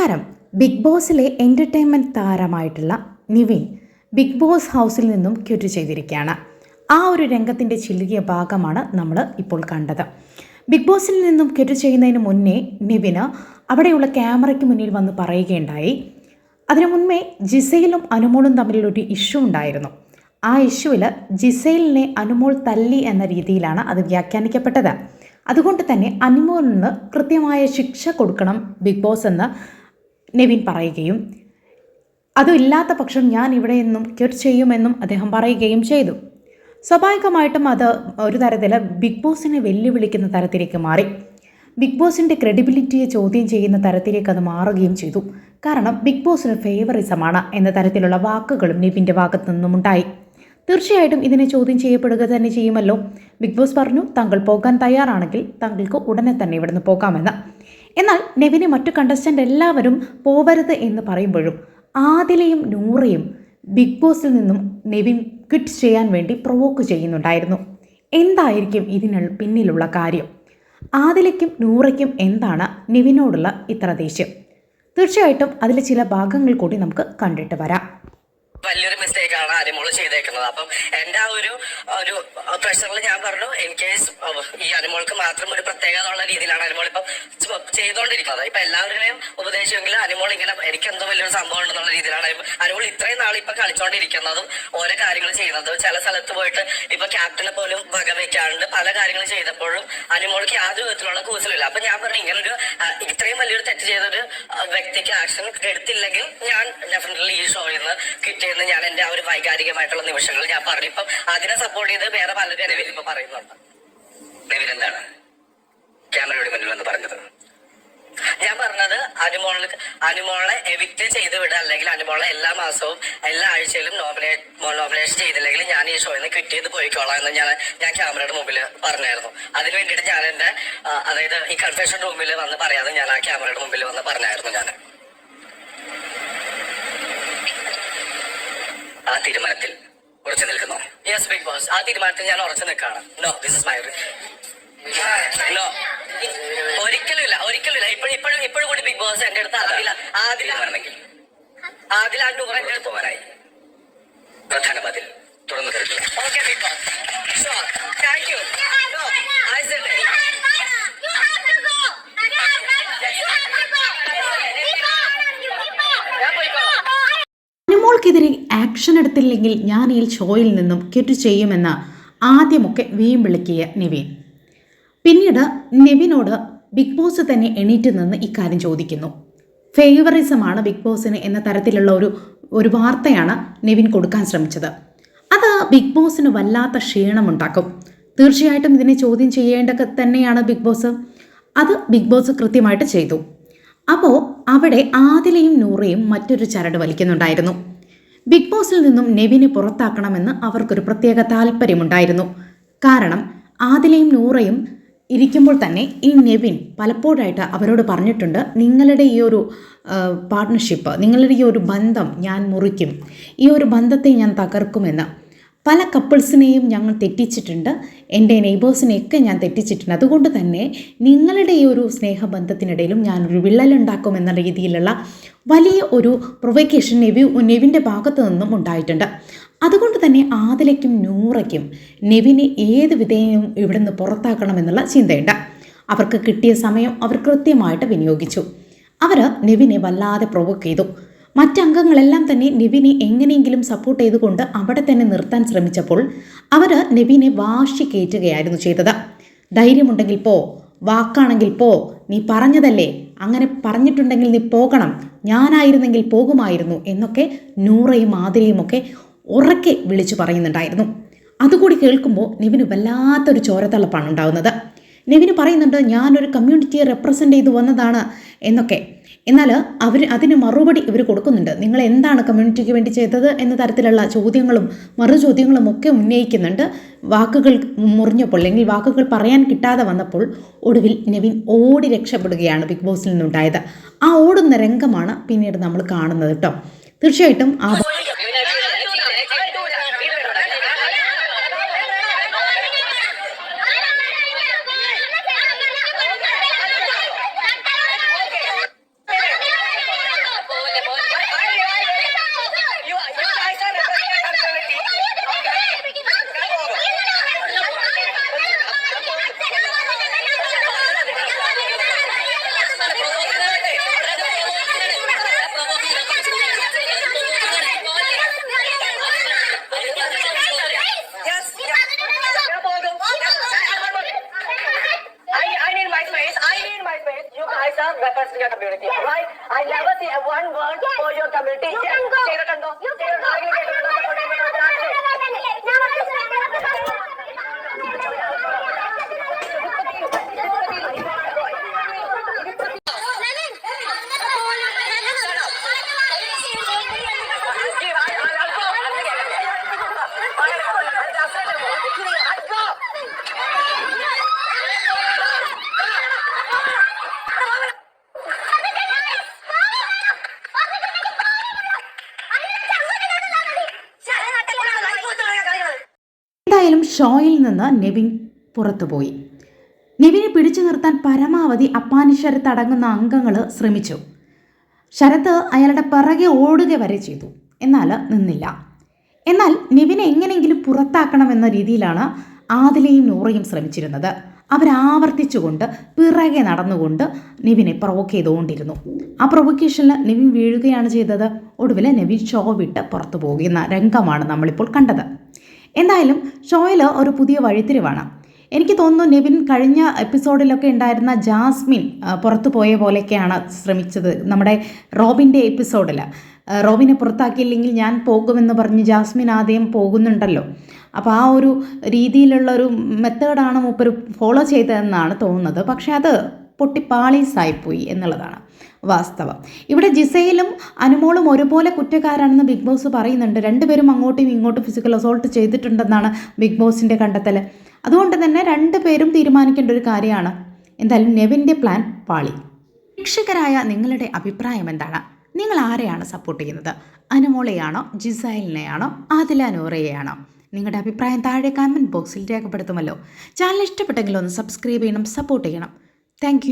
നമസ്കാരം. ബിഗ് ബോസിലെ എന്റർടൈൻമെന്റ് താരമായിട്ടുള്ള നിവിൻ ബിഗ് ബോസ് ഹൗസിൽ നിന്നും ക്യൂറ്റ് ചെയ്തിരിക്കുകയാണ്. ആ ഒരു രംഗത്തിന്റെ ചില്ലിയ ഭാഗമാണ് നമ്മൾ ഇപ്പോൾ കണ്ടത്. ബിഗ് ബോസിൽ നിന്നും ക്യൂറ്റ് ചെയ്യുന്നതിന് മുന്നേ നിവിന് അവിടെയുള്ള ക്യാമറയ്ക്ക് മുന്നിൽ വന്ന് പറയുകയുണ്ടായി. അതിനു മുൻപേ ജിസയിലും അനുമോളും തമ്മിലൊരു ഇഷ്യൂ ഉണ്ടായിരുന്നു. ആ ഇഷ്യൂവിൽ ജിസൈലിനെ അനുമോൾ തല്ലി എന്ന രീതിയിലാണ് അത് വ്യാഖ്യാനിക്കപ്പെട്ടത്. അതുകൊണ്ട് തന്നെ അനുമോളിന് കൃത്യമായ ശിക്ഷ കൊടുക്കണം ബിഗ് ബോസ് എന്ന് നെവിൻ പറയുകയും അതില്ലാത്ത പക്ഷം ഞാൻ ഇവിടെ നിന്നും ക്യൂർ ചെയ്യുമെന്നും അദ്ദേഹം പറയുകയും ചെയ്തു. സ്വാഭാവികമായിട്ടും അത് ഒരു തരത്തിൽ ബിഗ് ബോസിനെ വെല്ലുവിളിക്കുന്ന തരത്തിലേക്ക് മാറി. ബിഗ് ബോസിന്റെ ക്രെഡിബിലിറ്റിയെ ചോദ്യം ചെയ്യുന്ന തരത്തിലേക്ക് അത് മാറുകയും ചെയ്തു. കാരണം ബിഗ് ബോസിന് ഫേവറിസമാണ് എന്ന തരത്തിലുള്ള വാക്കുകളും നിവിന്റെ ഭാഗത്തു നിന്നും ഉണ്ടായി തീർച്ചയായിട്ടും ഇതിനെ ചോദ്യം ചെയ്യപ്പെടുക തന്നെ ചെയ്യുമല്ലോ. ബിഗ് ബോസ് പറഞ്ഞു താങ്കൾ പോകാൻ തയ്യാറാണെങ്കിൽ താങ്കൾക്ക് ഉടനെ തന്നെ ഇവിടുന്ന് പോകാമെന്ന്. എന്നാൽ നെവിനെ മറ്റു കണ്ടസ്റ്റന്റ് എല്ലാവരും പോവരുത് എന്ന് പറയുമ്പോഴും ആദിലയും നൂറയും ബിഗ് ബോസിൽ നിന്നും നെവിൻ ക്വിറ്റ് ചെയ്യാൻ വേണ്ടി പ്രൊവോക്ക് ചെയ്യുന്നുണ്ടായിരുന്നു. എന്തായിരിക്കും ഇതിന് പിന്നിലുള്ള കാര്യം? ആദിലയ്ക്കും നൂറയ്ക്കും എന്താണ് നെവിനോടുള്ള ഇത്ര ദേഷ്യം? തീർച്ചയായിട്ടും അതിലെ ചില ഭാഗങ്ങൾ കൂടി നമുക്ക് കണ്ടിട്ട് വരാം വലിയൊരു മിസ്റ്റേക്ക് ആണ് അനിമോൾ ചെയ്തേക്കുന്നത്. അപ്പം എന്റെ ആ ഒരു ഒരു പ്രഷറിൽ ഞാൻ പറഞ്ഞു ഇൻ കേസ് ഈ അനിമോൾക്ക് മാത്രം ഒരു പ്രത്യേകത ഉള്ള രീതിയിലാണ് അനിമോൾ ഇപ്പം ചെയ്തുകൊണ്ടിരിക്കുന്നത് ഇപ്പൊ എല്ലാവരുടെയും ഉപദേശമെങ്കിൽ അനിമോൾ ഇങ്ങനെ എനിക്ക് എന്തോ വലിയൊരു സംഭവം ഉണ്ടെന്നുള്ള രീതിയിലാണ് അനിമോൾ ഇത്രയും നാൾ ഇപ്പൊ കളിച്ചോണ്ടിരിക്കുന്നതും ഓരോ കാര്യങ്ങൾ ചെയ്യുന്നതും ചില സ്ഥലത്ത് പോയിട്ട് ഇപ്പൊ ക്യാപ്റ്റനെ പോലും വകവയ്ക്കാണ്ട് പല കാര്യങ്ങൾ ചെയ്തപ്പോഴും അനിമോൾക്ക് യാതൊരു വിധത്തിലുള്ള കൂസലില്ല അപ്പൊ ഞാൻ പറഞ്ഞു വലിയൊരു തെറ്റ് ചെയ്തൊരു വ്യക്തിക്ക് ആക്ഷൻ എടുത്തില്ലെങ്കിൽ ഞാൻ ഡെഫിനറ്റ്ലി ഈ ഷോയിൽ നിന്ന് കിട്ടിയെന്ന് ഞാൻ എന്റെ ആ ഒരു വൈകാരികമായിട്ടുള്ള നിമിഷങ്ങൾ ഞാൻ പറഞ്ഞു. ഇപ്പം അതിനെ സപ്പോർട്ട് ചെയ്ത് വേറെ പലരും ഇപ്പൊ പറയുന്നുണ്ട്. എന്താണ് ക്യാമറയുടെ മുന്നിൽ വന്ന് പറഞ്ഞത് ഞാൻ പറഞ്ഞത് അനുമോൾ എവിക്റ്റ് ചെയ്ത് വിടുക അല്ലെങ്കിൽ അനുമോളെ എല്ലാ മാസവും എല്ലാ ആഴ്ചയിലും നോമിനേറ്റ് നോമിനേഷൻ ചെയ്തില്ലെങ്കിൽ ഞാൻ ഈ ഷോയിൽ നിന്ന് കിട്ടിയത് പോയിക്കോളാം എന്ന് ഞാൻ ഞാൻ ക്യാമറയുടെ മുമ്പിൽ പറഞ്ഞായിരുന്നു. അതിന് വേണ്ടിയിട്ട് ഞാൻ എന്റെ അതായത് ഈ കൺഫെഷൻ റൂമിൽ വന്ന് പറയാതെ ഞാൻ ആ ക്യാമറയുടെ മുമ്പിൽ വന്ന് പറഞ്ഞായിരുന്നു ഞാൻ. ആ തീരുമാനത്തിൽ ഉറച്ചു നിൽക്കുന്നു. യെസ് ബിഗ് ബോസ് ആ തീരുമാനത്തിൽ ഞാൻ ഉറച്ചു നിൽക്കാണ് no this is my no ഒരിക്കലും ഇല്ല ഒരിക്കലും ഇല്ല ഇപ്പോഴും ബിഗ് ബോസ് എന്റെ അടുത്ത് ആദില ആദില വരണമെങ്കിൽ ആദില നൂറ് എന്റെ അടുത്ത് പോകാനായി. പ്രധാന മതിൽ തുറന്നു തരുന്നു okay Big Boss. Sure thank you no I said അനുമോൾക്കെതിരെ action എടുത്തില്ലെങ്കിൽ ഞാൻ ഈ ഷോയിൽ നിന്നും ക്വിറ്റ് ചെയ്യുമെന്ന് ആദ്യമൊക്കെ വീം വിളിക്കിയ നിവിൻ. പിന്നീട് നെവിനോട് ബിഗ് ബോസ് തന്നെ എണീറ്റ് നിന്ന് ഇക്കാര്യം ചോദിക്കുന്നു. ഫേവറിസമാണ് ബിഗ് ബോസിന് എന്ന തരത്തിലുള്ള ഒരു ഒരു വാർത്തയാണ് നെവിൻ കൊടുക്കാൻ ശ്രമിച്ചത്. അത് ബിഗ് ബോസിന് വല്ലാത്ത ക്ഷീണമുണ്ടാക്കും. തീർച്ചയായിട്ടും ഇതിനെ ചോദ്യം ചെയ്യേണ്ട തന്നെയാണ് ബിഗ് ബോസ്. അത് ബിഗ് ബോസ് കൃത്യമായിട്ട് ചെയ്തു. അപ്പോൾ അവിടെ ആദിലയും നൂറയും മറ്റൊരു ചരട് വലിക്കുന്നുണ്ടായിരുന്നു. ബിഗ് ബോസിൽ നിന്നും നെവിനെ പുറത്താക്കണമെന്ന് അവർക്കൊരു പ്രത്യേക താല്പര്യമുണ്ടായിരുന്നു. കാരണം ആദിലയും നൂറയും ഇരിക്കുമ്പോൾ തന്നെ ഈ നെവിൻ പലപ്പോഴായിട്ട് അവരോട് പറഞ്ഞിട്ടുണ്ട് നിങ്ങളുടെ ഈ ഒരു പാർട്ട്ണർഷിപ്പ് നിങ്ങളുടെ ഈ ഒരു ബന്ധം ഞാൻ മുറിക്കും ഈ ഒരു ബന്ധത്തെ ഞാൻ തകർക്കുമെന്ന്. പല കപ്പിൾസിനെയും ഞങ്ങൾ തെറ്റിച്ചിട്ടുണ്ട് എന്റെ നെയ്ബേഴ്സിനെയൊക്കെ ഞാൻ തെറ്റിച്ചിട്ടുണ്ട്. അതുകൊണ്ട് തന്നെ നിങ്ങളുടെ ഈ ഒരു സ്നേഹബന്ധത്തിനിടയിലും ഞാനൊരു വിള്ളലുണ്ടാക്കുമെന്ന രീതിയിലുള്ള വലിയ ഒരു പ്രൊവക്കേഷൻ നെവി നെവിന്റെ ഭാഗത്തു നിന്നും ഉണ്ടായിട്ടുണ്ട്. അതുകൊണ്ട് തന്നെ ആദിലയ്ക്കും നൂറയ്ക്കും നെവിനെ ഏത് വിധേയവും ഇവിടുന്ന് പുറത്താക്കണമെന്നുള്ള ചിന്തയുണ്ട്. അവർക്ക് കിട്ടിയ സമയം അവർ കൃത്യമായിട്ട് വിനിയോഗിച്ചു. അവർ നെവിനെ വല്ലാതെ പ്രൊവോക്ക് ചെയ്തു. മറ്റംഗങ്ങളെല്ലാം തന്നെ നെവിനെ എങ്ങനെയെങ്കിലും സപ്പോർട്ട് ചെയ്തുകൊണ്ട് അവിടെ തന്നെ നിർത്താൻ ശ്രമിച്ചപ്പോൾ അവർ നെവിനെ വാശി കയറ്റുകയായിരുന്നു ചെയ്തത്. ധൈര്യമുണ്ടെങ്കിൽ പോ വാക്കാണെങ്കിൽ പോ നീ പറഞ്ഞതല്ലേ അങ്ങനെ പറഞ്ഞിട്ടുണ്ടെങ്കിൽ നീ പോകണം ഞാനായിരുന്നെങ്കിൽ പോകുമായിരുന്നു എന്നൊക്കെ നൂറയും ആതിരയും ഒക്കെ ഉറക്കെ വിളിച്ചു പറയുന്നുണ്ടായിരുന്നു. അതുകൂടി കേൾക്കുമ്പോൾ നിവിന് വല്ലാത്തൊരു ചോരത്തളപ്പാണ് ഉണ്ടാകുന്നത് നിവിന് പറയുന്നുണ്ട് ഞാനൊരു കമ്മ്യൂണിറ്റിയെ റെപ്രസെന്റ് ചെയ്തു വന്നതാണ് എന്നൊക്കെ. എന്നാൽ അവർ അതിന് മറുപടി ഇവർ കൊടുക്കുന്നുണ്ട്. നിങ്ങൾ എന്താണ് കമ്മ്യൂണിറ്റിക്ക് വേണ്ടി ചെയ്തത് എന്ന തരത്തിലുള്ള ചോദ്യങ്ങളും മറു ചോദ്യങ്ങളും ഒക്കെ ഉന്നയിക്കുന്നുണ്ട്. വാക്കുകൾ മുറിഞ്ഞപ്പോൾ അല്ലെങ്കിൽ വാക്കുകൾ പറയാൻ കിട്ടാതെ വന്നപ്പോൾ ഒടുവിൽ നെവിൻ ഓടി രക്ഷപ്പെടുകയാണ് ബിഗ് ബോസിൽ നിന്നുണ്ടായത്. ആ ഓടുന്ന രംഗമാണ് പിന്നീട് നമ്മൾ കാണുന്നത് കേട്ടോ. തീർച്ചയായിട്ടും ആ your community, yes. right? I never see one word yes. for your community. You yes. can go. You can go. You can go. എന്തായാലും ഷോയിൽ നിന്ന് നെവിൻ പുറത്തുപോയി നെവിനെ പിടിച്ചു നിർത്താൻ പരമാവധി അപ്പാനി ശരത്ത് അടങ്ങുന്ന അംഗങ്ങൾ ശ്രമിച്ചു. ശരത്ത് അയാളുടെ പിറകെ ഓടുക വരെ ചെയ്തു. എന്നാൽ നിന്നില്ല. എന്നാൽ നെവിനെ എങ്ങനെയെങ്കിലും പുറത്താക്കണമെന്ന രീതിയിലാണ് ആദിലയും നൂറയും ശ്രമിച്ചിരുന്നത്. അവരാവർത്തിച്ചുകൊണ്ട് പിറകെ നടന്നുകൊണ്ട് നെവിനെ പ്രൊവോക്ക് ചെയ്തുകൊണ്ടിരുന്നു. ആ പ്രൊവൊക്കേഷനിൽ നെവിൻ വീഴുകയാണ് ചെയ്തത്. ഒടുവിൽ നെവിൻ ഷോ വിട്ട് പുറത്തു പോകുന്ന രംഗമാണ് നമ്മളിപ്പോൾ കണ്ടത്. എന്തായാലും ഷോയിൽ ഒരു പുതിയ വഴിത്തിരിവാണ്. എനിക്ക് തോന്നുന്നു നിവിൻ കഴിഞ്ഞ എപ്പിസോഡിലൊക്കെ ഉണ്ടായിരുന്ന ജാസ്മിൻ പുറത്തു പോയ പോലെയൊക്കെയാണ് ശ്രമിച്ചത് നമ്മുടെ റോബിന്റെ എപ്പിസോഡിൽ റോബിനെ പുറത്താക്കിയില്ലെങ്കിൽ ഞാൻ പോകുമെന്ന് പറഞ്ഞ് ജാസ്മിൻ ആദ്യം പോകുന്നുണ്ടല്ലോ. അപ്പോൾ ആ ഒരു രീതിയിലുള്ള ഒരു മെത്തേഡാണ് മൂപ്പർ ഫോളോ ചെയ്തതെന്നാണ് തോന്നുന്നത്. പക്ഷേ അത് പൊട്ടിപ്പാളീസായിപ്പോയി എന്നുള്ളതാണ്. വാസ്തവം. ഇവിടെ ജിസയിലും അനുമോളും ഒരുപോലെ കുറ്റക്കാരാണെന്ന് ബിഗ് ബോസ് പറയുന്നുണ്ട്. രണ്ടുപേരും അങ്ങോട്ടും ഇങ്ങോട്ടും ഫിസിക്കൽ അസോൾട്ട് ചെയ്തിട്ടുണ്ടെന്നാണ് ബിഗ് ബോസിന്റെ കണ്ടെത്തൽ അതുകൊണ്ട് തന്നെ രണ്ടുപേരും തീരുമാനിക്കേണ്ട ഒരു കാര്യമാണ്. എന്തായാലും നെവിന്റെ പ്ലാൻ പാളി. പ്രേക്ഷകരായ നിങ്ങളുടെ അഭിപ്രായം എന്താണ്? നിങ്ങൾ ആരെയാണ് സപ്പോർട്ട് ചെയ്യുന്നത്? അനുമോളെയാണോ ജിസൈലിനെയാണോ ആദില നിങ്ങളുടെ അഭിപ്രായം താഴെ കമന്റ് ബോക്സിൽ രേഖപ്പെടുത്തുമല്ലോ. ചാനൽ ഇഷ്ടപ്പെട്ടെങ്കിൽ ഒന്ന് സബ്സ്ക്രൈബ് ചെയ്യണം സപ്പോർട്ട് ചെയ്യണം. താങ്ക്